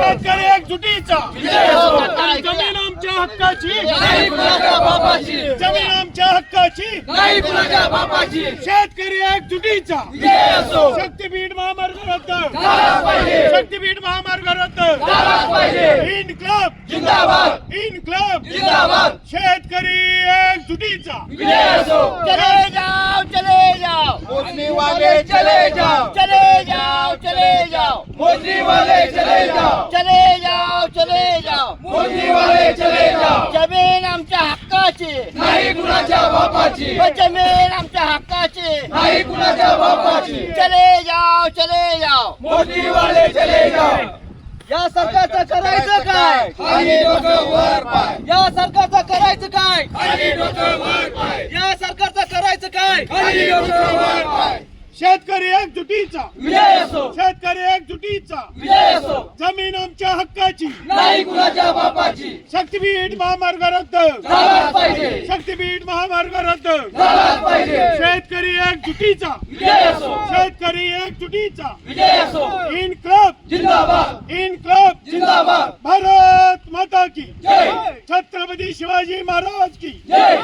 शेतकरी एकजुटीचा. जमीन आमच्या हक्काची. जमीन आमच्या हक्काची. शेतकरी एकजुटीचा. शक्तीपीठ महामार्ग रद्द. शक्तीपीठ महामार्ग रद्द. इन क्लब. इन क्लब. शेतकरी एकजुटीचा. चले जाओ चले जाओ. वाले चले जाओ चले जाओ. जाओ। वाले चले जाओ। चले जाओ चले जाओ। मोजनी वाले चले जाओ। जमीन आमच्या हक्काची। नाही कुणाच्या बापाची। व जमीन आमच्या हक्काची। नाही कुणाच्या बापाची। चले जाओ चले जाओ। मोजनी वाले चले जाओ। या सरकारचं करायचं काय? वर पाय। या सरकारचं करायचं काय? वर पाय। या सरकारचं करायचं काय? वर पाय। शेतकरी एकजुटीचा. शेतकरी एकजुटीचा. जमीन आमच्या हक्काची. नाही कुणाच्या बापाची. शक्तीपीठ महामार्ग रद्द. शक्तीपीठ महामार्ग रद्द. शेतकरी एकजुटीचा. विजय असो. शेतकरी एकजुटीचा. विजय असो. इन क्लब जिंदाबाद. इन क्लब जिंदाबाद. भारत माता की छत्रपती शिवाजी महाराज की जय.